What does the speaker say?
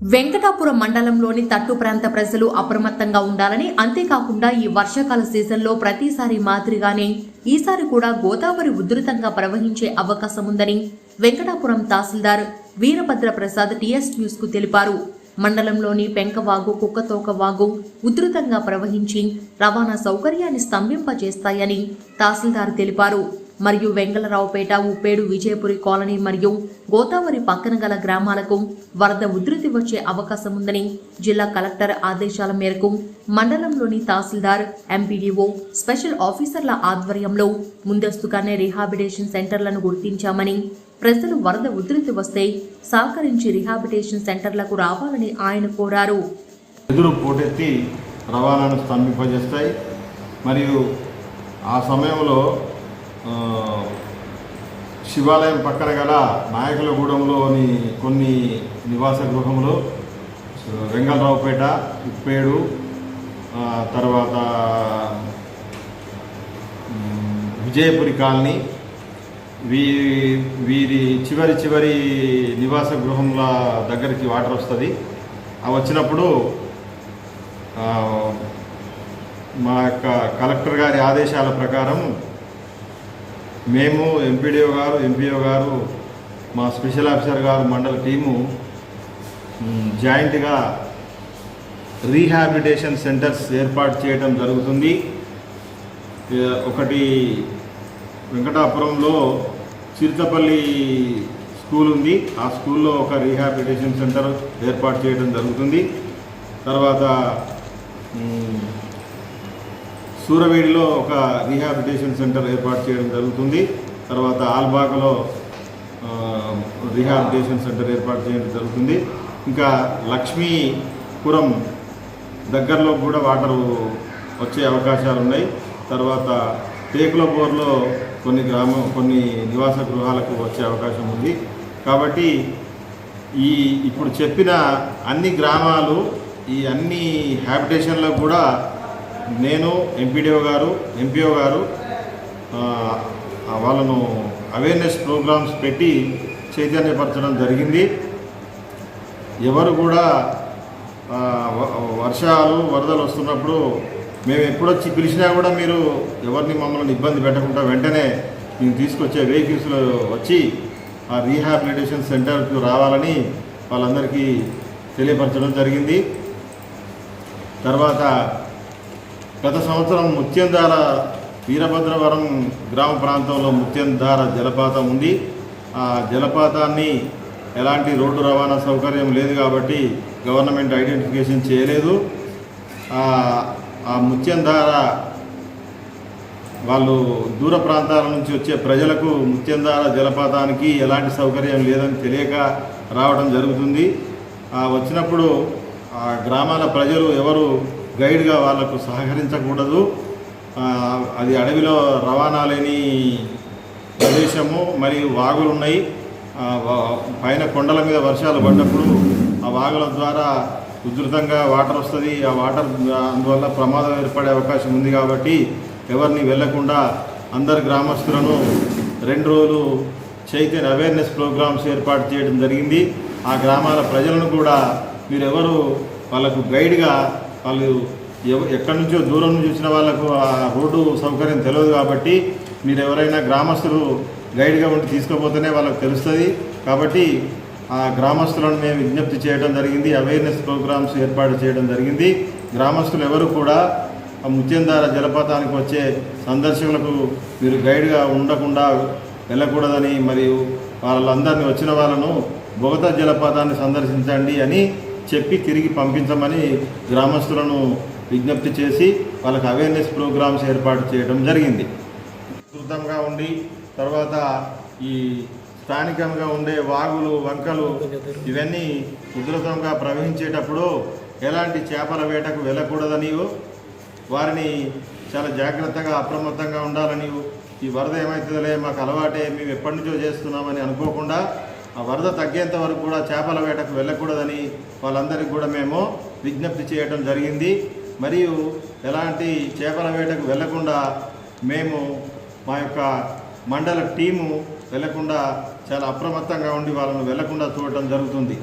వెంకటాపురం మండలంలోని తట్టు ప్రాంత ప్రజలు అప్రమత్తంగా ఉండాలని అంతేకాకుండా ఈ వర్షాకాల సీజన్లో ప్రతిసారి మాదిరిగానే ఈసారి కూడా గోదావరి ఉధృతంగా ప్రవహించే అవకాశం ఉందని వెంకటాపురం తహసీల్దార్ వీరభద్ర ప్రసాద్ టీఎస్ న్యూస్కు తెలిపారు. మండలంలోని పెంకవాగు కుక్కతోక వాగు ఉధృతంగా ప్రవహించి రవాణా సౌకర్యాన్ని స్తంభింపజేస్తాయని తహసీల్దార్ తెలిపారు. మరియు వెంగళరావుపేట ఉప్పేడు విజయపురి కాలనీ మరియు గోదావరి పక్కన గల గ్రామాలకు వరద ఉధృతి వచ్చే అవకాశం ఉందని జిల్లా కలెక్టర్ ఆదేశాల మేరకు మండలంలోని తహసీల్దార్ ఎంపీడీఓ స్పెషల్ ఆఫీసర్ల ఆధ్వర్యంలో ముందస్తుగానే రిహాబిటేషన్ సెంటర్లను గుర్తించామని ప్రజలు వరద ఉధృతి వస్తే సహకరించి రిహాబిటేషన్ సెంటర్లకు రావాలని ఆయన కోరారు. ఎదురు పోటెత్తి రవాణాను స్తంభింపజేస్తాయి. మరియు ఆ సమయంలో శివాలయం పక్కన గల నాయకులగూడెంలోని కొన్ని నివాస గృహములు వెంగళరావుపేట ఉప్పేడు తర్వాత విజయపురి కాలనీ వీ వీరి చివరి చివరి నివాస గృహంల దగ్గరికి వాటర్ వస్తుంది. అవి వచ్చినప్పుడు మా యొక్క కలెక్టర్ గారి ఆదేశాల ప్రకారం మేము ఎంపీడీఓ గారు ఎంపీఓ గారు మా స్పెషల్ ఆఫీసర్ గారు మండల టీము జాయింట్గా రీహాబిలిటేషన్ సెంటర్స్ ఏర్పాటు చేయడం జరుగుతుంది. ఒకటి వెంకటాపురంలో చిరుతపల్లి స్కూల్ ఉంది. ఆ స్కూల్లో ఒక రీహాబిలిటేషన్ సెంటర్ ఏర్పాటు చేయడం జరుగుతుంది. తర్వాత సూరవేడిలో ఒక రీహాబిలిటేషన్ సెంటర్ ఏర్పాటు చేయడం జరుగుతుంది. తర్వాత ఆల్బాకలో ఆ, రీహాబిలిటేషన్ సెంటర్ ఏర్పాటు చేయడం జరుగుతుంది. ఇంకా లక్ష్మీపురం దగ్గరలో కూడా వాటర్ వచ్చే అవకాశాలు ఉన్నాయి. తర్వాత టేకులపోర్లో కొన్ని గ్రామం కొన్ని నివాస గృహాలకు వచ్చే అవకాశం ఉంది. కాబట్టి ఈ ఇప్పుడు చెప్పిన అన్ని గ్రామాలు ఈ అన్ని హ్యాబిటేషన్లో కూడా నేను ఎంపీడీఓ గారు ఎంపీఓ గారు వాళ్ళను అవేర్నెస్ ప్రోగ్రామ్స్ పెట్టి చైతన్యపరచడం జరిగింది. ఎవరు కూడా వర్షాలు వరదలు వస్తున్నప్పుడు మేము ఎప్పుడొచ్చి పిలిచినా కూడా మీరు ఎవరిని మమ్మల్ని ఇబ్బంది పెట్టకుండా వెంటనే మేము తీసుకొచ్చే వెహికల్స్లో వచ్చి ఆ రీహాబిలిటేషన్ సెంటర్కు రావాలని వాళ్ళందరికీ తెలియపరచడం జరిగింది. తర్వాత గత సంవత్సరం ముత్యంధార వీరభద్రవరం గ్రామ ప్రాంతంలో ముత్యంధార జలపాతం ఉంది. ఆ జలపాతాన్ని ఎలాంటి రోడ్డు రవాణా సౌకర్యం లేదు కాబట్టి గవర్నమెంట్ ఐడెంటిఫికేషన్ చేయలేదు. ఆ ముత్యంధార వాళ్ళు దూర ప్రాంతాల నుంచి వచ్చే ప్రజలకు ముత్యంధార జలపాతానికి ఎలాంటి సౌకర్యం లేదని తెలియక రావడం జరుగుతుంది. వచ్చినప్పుడు ఆ గ్రామాల ప్రజలు ఎవరు గైడ్గా వాళ్ళకు సహకరించకూడదు. అది అడవిలో రవాణా లేని ప్రదేశము మరియు వాగులు ఉన్నాయి. పైన కొండల మీద వర్షాలు పడ్డప్పుడు ఆ వాగుల ద్వారా ఉధృతంగా వాటర్ వస్తుంది. ఆ వాటర్ అందువల్ల ప్రమాదం ఏర్పడే అవకాశం ఉంది కాబట్టి ఎవరిని వెళ్ళకుండా అందరు గ్రామస్తులను రెండు రోజులు చైతన్య అవేర్నెస్ ప్రోగ్రామ్స్ ఏర్పాటు చేయడం జరిగింది. ఆ గ్రామాల ప్రజలను కూడా మీరెవరు వాళ్ళకు గైడ్గా వాళ్ళు ఎవ- ఎక్కడి నుంచో దూరం నుంచి వచ్చిన వాళ్ళకు ఆ రోడ్డు సౌకర్యం తెలియదు కాబట్టి మీరు ఎవరైనా గ్రామస్తులు గైడ్గా ఉండి తీసుకుపోతేనే వాళ్ళకు తెలుస్తుంది. కాబట్టి ఆ గ్రామస్తులను మేము విజ్ఞప్తి చేయడం జరిగింది. అవేర్నెస్ ప్రోగ్రామ్స్ ఏర్పాటు చేయడం జరిగింది. గ్రామస్తులు ఎవరు కూడా ఆ ముత్యంధార జలపాతానికి వచ్చే సందర్శకులకు మీరు గైడ్గా ఉండకుండా వెళ్ళకూడదని మరియు వాళ్ళందరినీ వచ్చిన వాళ్ళను బొగత జలపాతాన్ని సందర్శించండి అని చెప్పి తిరిగి పంపించమని గ్రామస్తులను విజ్ఞప్తి చేసి వాళ్ళకి అవేర్నెస్ ప్రోగ్రామ్స్ ఏర్పాటు చేయడం జరిగింది. విస్తృతంగా ఉండి తర్వాత ఈ స్థానికంగా ఉండే వాగులు వంకలు ఇవన్నీ ఉధృతంగా ప్రవహించేటప్పుడు ఎలాంటి చేపల వేటకు వెళ్ళకూడదని వారిని చాలా జాగ్రత్తగా అప్రమత్తంగా ఉండాలని ఈ వరద ఏమవుతుందిలే మాకు అలవాటే మేము ఎప్పటి నుంచో చేస్తున్నామని అనుకోకుండా వరద తగ్గేంత వరకు కూడా చేపల వేటకు వెళ్ళకూడదని వాళ్ళందరికీ కూడా మేము విజ్ఞప్తి చేయడం జరిగింది. మరియు ఎలాంటి చేపల వేటకు వెళ్ళకుండా మేము మా యొక్క మండల టీము వెళ్ళకుండా చాలా అప్రమత్తంగా ఉండి వాళ్ళను వెళ్ళకుండా చూడటం జరుగుతుంది.